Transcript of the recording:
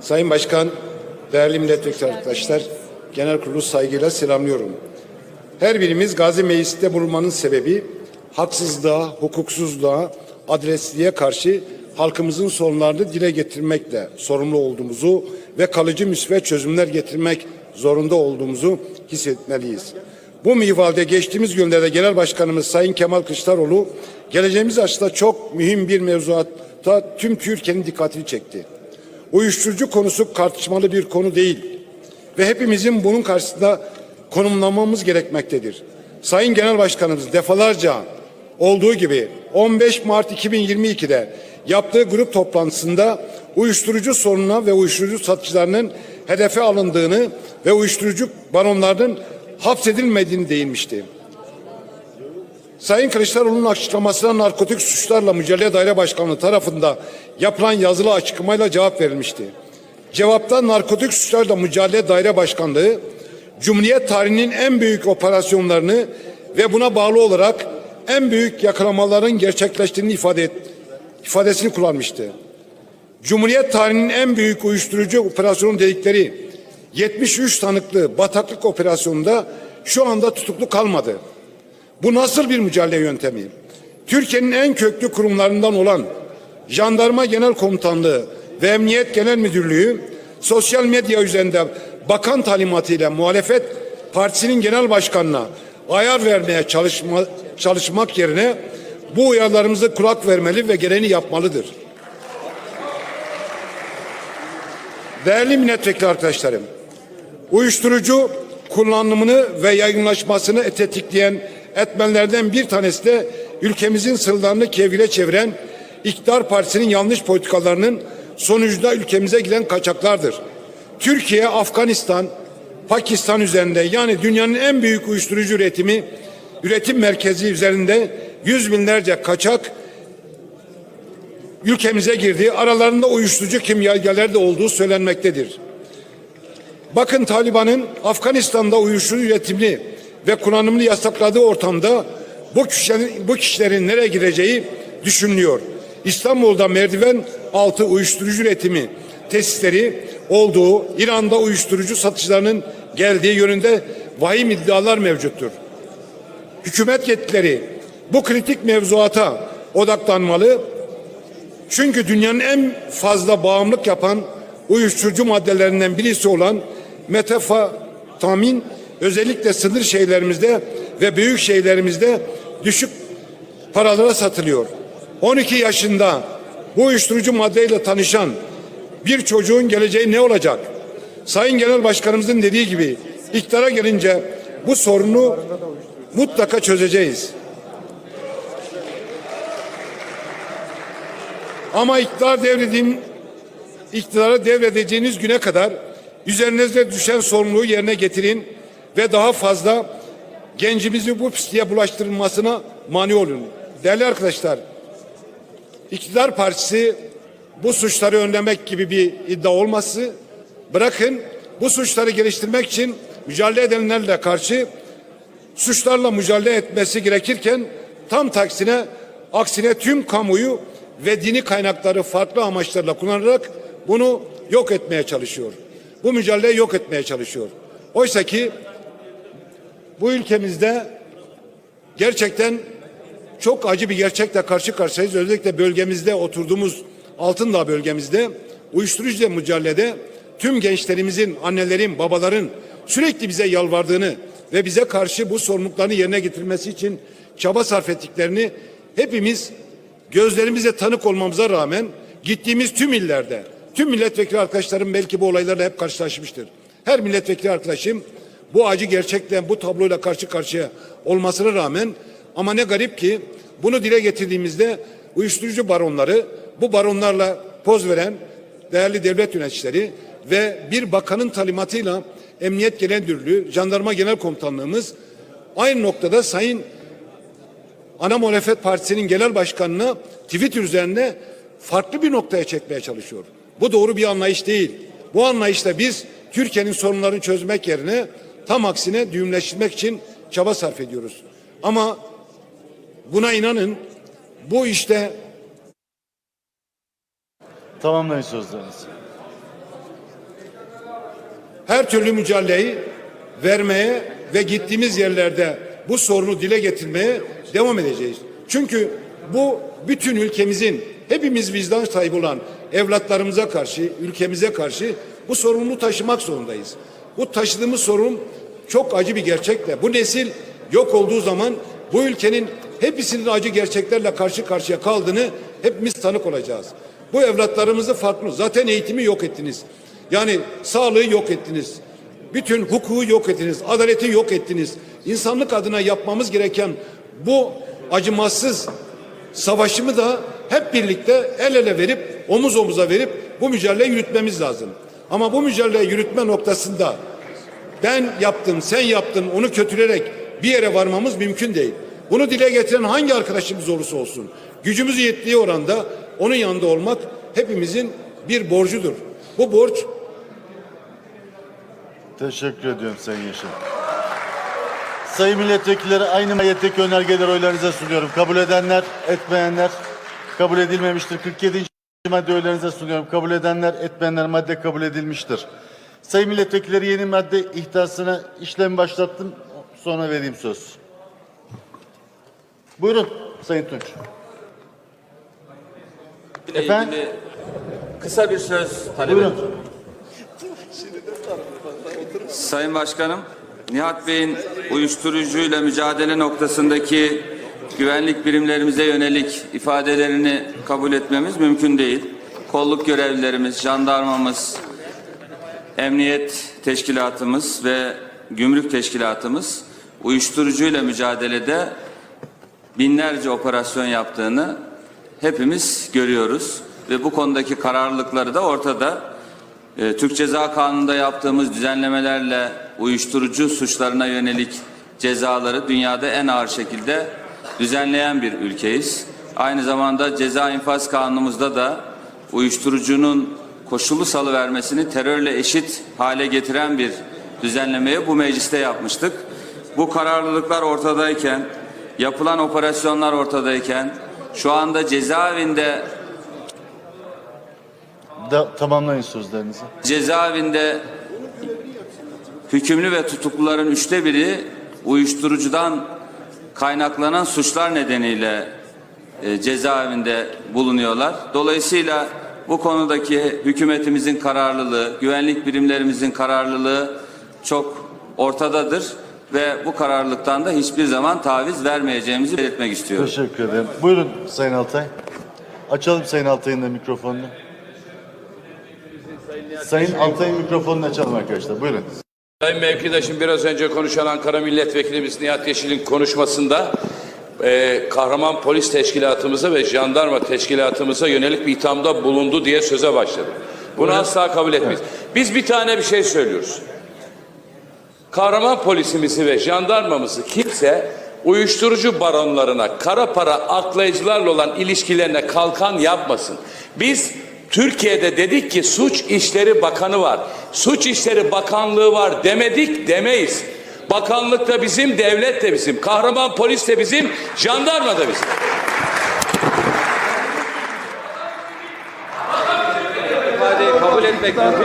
Sayın Başkan, değerli milletvekili arkadaşlar, genel kurulu saygıyla selamlıyorum. Her birimiz Gazi Meclisi'nde bulunmanın sebebi haksızlığa, hukuksuzluğa, adresliğe karşı halkımızın sorunlarını dile getirmekle sorumlu olduğumuzu ve kalıcı müsbet çözümler getirmek zorunda olduğumuzu hissetmeliyiz. Bu minvalde geçtiğimiz günlerde Genel Başkanımız Sayın Kemal Kılıçdaroğlu geleceğimiz açıda çok mühim bir mevzuatta tüm Türkiye'nin dikkatini çekti. Uyuşturucu konusu tartışmalı bir konu değil ve hepimizin bunun karşısında konumlamamız gerekmektedir. Sayın Genel Başkanımız defalarca olduğu gibi 15 Mart 2022'de yaptığı grup toplantısında uyuşturucu sorununa ve uyuşturucu satıcılarının hedefe alındığını ve uyuşturucu baronlarının hapsedilmediğini değinmişti. Sayın Kılıçdaroğlu'nun açıklamasına narkotik suçlarla mücadele daire başkanlığı tarafında yapılan yazılı açıklamayla cevap verilmişti. Cevapta narkotik suçlarla mücadele daire başkanlığı Cumhuriyet tarihinin en büyük operasyonlarını ve buna bağlı olarak en büyük yakalamaların gerçekleştiğini ifade et, ifadesini kullanmıştı. Cumhuriyet tarihinin en büyük uyuşturucu operasyonu dedikleri 73 tanıklı bataklık operasyonunda şu anda tutuklu kalmadı. Bu nasıl bir mücadele yöntemi? Türkiye'nin en köklü kurumlarından olan Jandarma Genel Komutanlığı ve Emniyet Genel Müdürlüğü sosyal medya üzerinde bakan talimatıyla muhalefet partisinin genel başkanına ayar vermeye çalışma, çalışmak yerine bu uyarılarımızı kulak vermeli ve gereğini yapmalıdır. Değerli milletvekili arkadaşlarım, uyuşturucu kullanımını ve yaygınlaşmasını tetikleyen etmenlerden bir tanesi de ülkemizin sırlarını kevgire çeviren iktidar partisinin yanlış politikalarının sonucunda ülkemize giden kaçaklardır. Türkiye, Afganistan, Pakistan üzerinde yani dünyanın en büyük uyuşturucu üretimi üretim merkezi üzerinde yüz binlerce kaçak ülkemize girdi. Aralarında uyuşturucu kimyagerler de olduğu söylenmektedir. Bakın Taliban'ın Afganistan'da uyuşturucu üretimini ve kullanımını yasakladığı ortamda bu kişilerin, bu kişilerin nereye gireceği düşünülüyor. İstanbul'da merdiven altı uyuşturucu üretimi tesisleri olduğu, İran'da uyuşturucu satışlarının geldiği yönünde vahim iddialar mevcuttur. Hükümet yetkilileri bu kritik mevzuata odaklanmalı. Çünkü dünyanın en fazla bağımlılık yapan uyuşturucu maddelerinden birisi olan metafetamin özellikle sınır şehirlerimizde ve büyük şehirlerimizde düşük paralara satılıyor. 12 yaşında bu uyuşturucu maddeyle tanışan bir çocuğun geleceği ne olacak? Sayın Genel Başkanımızın dediği gibi iktidara gelince bu sorunu mutlaka çözeceğiz. Ama iktidar devredin iktidara devredeceğiniz güne kadar üzerinize düşen sorumluluğu yerine getirin ve daha fazla gencimizi bu pisliğe bulaştırılmasına mani olun. Değerli arkadaşlar, iktidar partisi bu suçları önlemek gibi bir iddia olması bırakın bu suçları geliştirmek için mücadele edenlerle karşı suçlarla mücadele etmesi gerekirken tam taksine aksine tüm kamuyu ve dini kaynakları farklı amaçlarla kullanarak bunu yok etmeye çalışıyor. Bu mücadeleyi yok etmeye çalışıyor. Oysa ki bu ülkemizde gerçekten çok acı bir gerçekle karşı karşıyayız. Özellikle bölgemizde oturduğumuz Altındağ bölgemizde uyuşturucuyla mücadelede tüm gençlerimizin, annelerin, babaların sürekli bize yalvardığını ve bize karşı bu sorumluluklarını yerine getirmesi için çaba sarf ettiklerini hepimiz gözlerimize tanık olmamıza rağmen gittiğimiz tüm illerde, tüm milletvekili arkadaşlarım belki bu olaylarla hep karşılaşmıştır. Her milletvekili arkadaşım bu acı gerçekten bu tabloyla karşı karşıya olmasına rağmen ama ne garip ki bunu dile getirdiğimizde uyuşturucu baronları bu baronlarla poz veren değerli devlet yöneticileri ve bir bakanın talimatıyla Emniyet Genel Müdürlüğü, Jandarma Genel Komutanlığımız aynı noktada Sayın Ana Muhalefet Partisi'nin genel başkanını Twitter üzerine farklı bir noktaya çekmeye çalışıyor. Bu doğru bir anlayış değil. Bu anlayışla biz Türkiye'nin sorunlarını çözmek yerine tam aksine düğümleştirmek için çaba sarf ediyoruz. Ama buna inanın bu işte Tamamlayın sözlerinizi. her türlü mücadeleyi vermeye ve gittiğimiz yerlerde bu sorunu dile getirmeye devam edeceğiz. Çünkü bu bütün ülkemizin hepimiz vicdan sahibi olan evlatlarımıza karşı, ülkemize karşı bu sorumluluğu taşımak zorundayız. Bu taşıdığımız sorun çok acı bir gerçekle. Bu nesil yok olduğu zaman bu ülkenin hepsinin acı gerçeklerle karşı karşıya kaldığını hepimiz tanık olacağız. Bu evlatlarımızı farklı. Zaten eğitimi yok ettiniz. Yani sağlığı yok ettiniz. Bütün hukuku yok ettiniz. Adaleti yok ettiniz. İnsanlık adına yapmamız gereken bu acımasız savaşımı da hep birlikte el ele verip omuz omuza verip bu mücadeleyi yürütmemiz lazım. Ama bu mücadeleyi yürütme noktasında ben yaptım, sen yaptın, onu kötüleyerek bir yere varmamız mümkün değil. Bunu dile getiren hangi arkadaşımız olursa olsun, gücümüz yettiği oranda onun yanında olmak hepimizin bir borcudur. Bu borç Teşekkür ediyorum Sayın Yeşil. Sayın milletvekilleri aynı mahiyetteki önergeleri oylarınıza sunuyorum. Kabul edenler, etmeyenler kabul edilmemiştir. 47. madde oylarınıza sunuyorum. Kabul edenler, etmeyenler madde kabul edilmiştir. Sayın milletvekilleri yeni madde ihtasına işlem başlattım. Sonra vereyim söz. Buyurun Sayın Tunç. Efendim? kısa bir söz talep Buyurun. Sayın Başkanım, Nihat Bey'in uyuşturucuyla mücadele noktasındaki güvenlik birimlerimize yönelik ifadelerini kabul etmemiz mümkün değil. Kolluk görevlilerimiz, jandarmamız, emniyet teşkilatımız ve gümrük teşkilatımız uyuşturucuyla mücadelede binlerce operasyon yaptığını hepimiz görüyoruz ve bu konudaki kararlılıkları da ortada. Ee, Türk Ceza Kanunu'nda yaptığımız düzenlemelerle uyuşturucu suçlarına yönelik cezaları dünyada en ağır şekilde düzenleyen bir ülkeyiz. Aynı zamanda Ceza İnfaz Kanunumuzda da uyuşturucunun koşullu salıvermesini terörle eşit hale getiren bir düzenlemeyi bu mecliste yapmıştık. Bu kararlılıklar ortadayken, yapılan operasyonlar ortadayken, şu anda cezaevinde Da, tamamlayın sözlerinizi. cezaevinde hükümlü ve tutukluların üçte biri uyuşturucudan kaynaklanan suçlar nedeniyle e, cezaevinde bulunuyorlar. Dolayısıyla bu konudaki hükümetimizin kararlılığı, güvenlik birimlerimizin kararlılığı çok ortadadır ve bu kararlılıktan da hiçbir zaman taviz vermeyeceğimizi belirtmek istiyorum. Teşekkür ederim. Buyurun Sayın Altay. Açalım Sayın Altay'ın da mikrofonunu. Sayın Altay'ın mikrofonunu açalım arkadaşlar. Buyurun. Sayın mevkidaşım biraz önce konuşan Ankara Milletvekilimiz Nihat Yeşil'in konuşmasında e, kahraman polis teşkilatımıza ve jandarma teşkilatımıza yönelik bir ithamda bulundu diye söze başladı. Bunu asla kabul etmeyiz. Biz bir tane bir şey söylüyoruz. Kahraman polisimizi ve jandarmamızı kimse uyuşturucu baronlarına, kara para aklayıcılarla olan ilişkilerine kalkan yapmasın. Biz Türkiye'de dedik ki suç işleri bakanı var. Suç işleri bakanlığı var demedik demeyiz. Bakanlık da bizim, devlet de bizim. Kahraman polis de bizim, jandarma da bizim. Kabul etmek